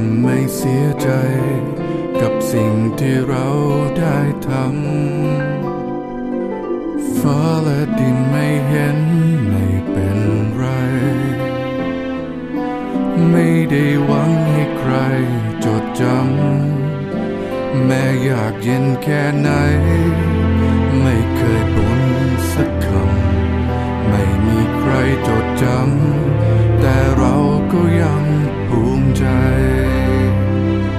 ยังไม่เสียใจ กับสิ่งที่เราได้ทำฟ้าและดินไม่เห็นไม่เป็นไร ไม่ได้หวังให้ใครจดจำแม้อยากเย็นแค่ไหน ไม่เคยบ่นสักคำ ไม่มีใครจดจำแต่เราก็ยัง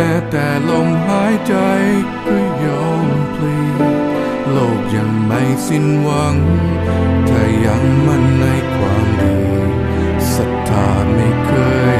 ม้แต่ลมหายใจก็ยอมพลีโลกยังไม่สิ้นหวัง ถ้ายังมั่นในความดีศรัทธาไม่เคยนาย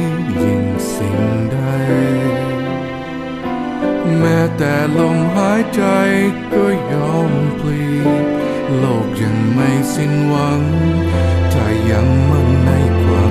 แต่ลมหายใจก็ยอมพลีโลกยังไม่สิ้นหวัง ถ้ายังมั่นในความ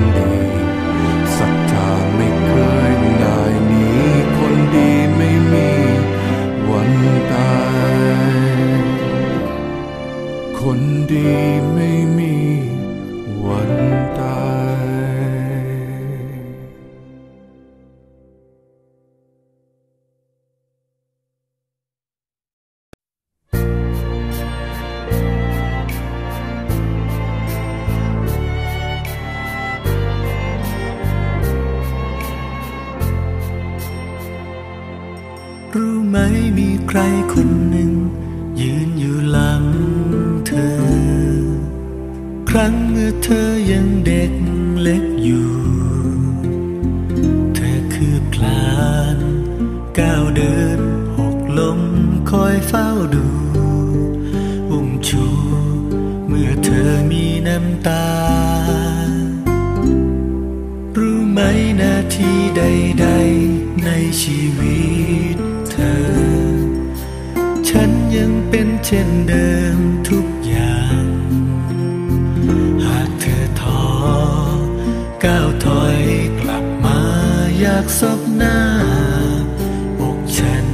รู้ไหมมีใครคนหนึ่ง ยืนอยู่หลังเธอ ครั้งเมื่อเธอยังเด็กเล็กอยู่ เธอคืบคลานก้าวเดินหกล้มคอยเฝ้าดู อุ้มชู เมื่อเธอมีน้ำตา รู้ไหมนาทีใด ๆ ในชีวิต ยังเป็นเช่นเดิมทุกอย่าง หากเธอท้อก้าวถอยกลับมาอยากซบหน้าอกฉัน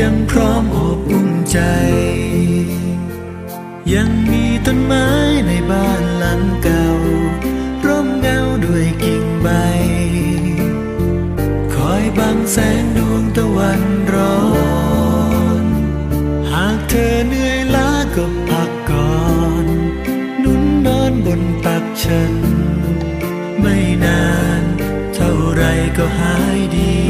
ยังพร้อมอบอุ่นใจ ยังมีต้นไม้ในบ้านหลังเก่า ร่มเงาด้วยกิ่งใบ คอยบังแสงดวงตะวัน เหนื่อยล้าก็พักก่อนนุ่นนอนบนตักฉัน ไม่นานเท่าไรก็หายดี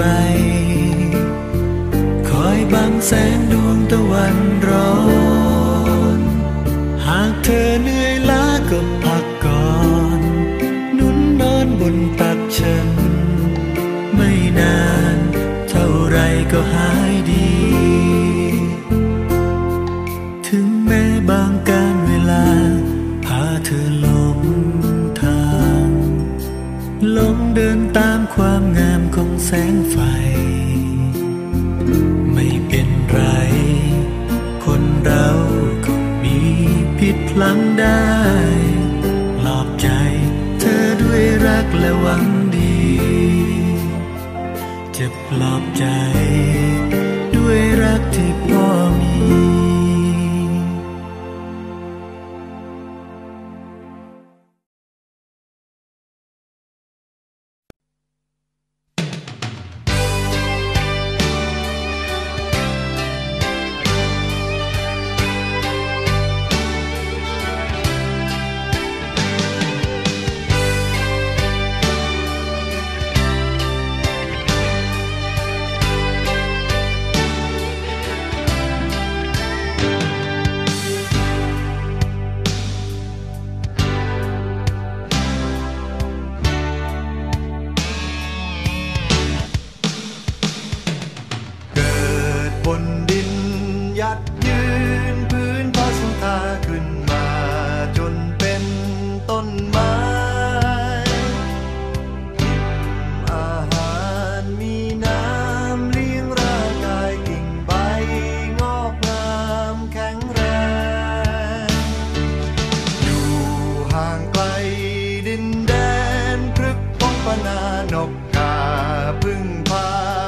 ใบคอยบังแสงดวงตะวันร้อน หากเธอเหนื่อยล้าก็ามความงามของแสงไฟ ไม่เป็นไร คนเราก็มีผิดพลั้งได้ปลอบใจเธอด้วยรักและหวังดี จะปลอบใจ พึ่งพา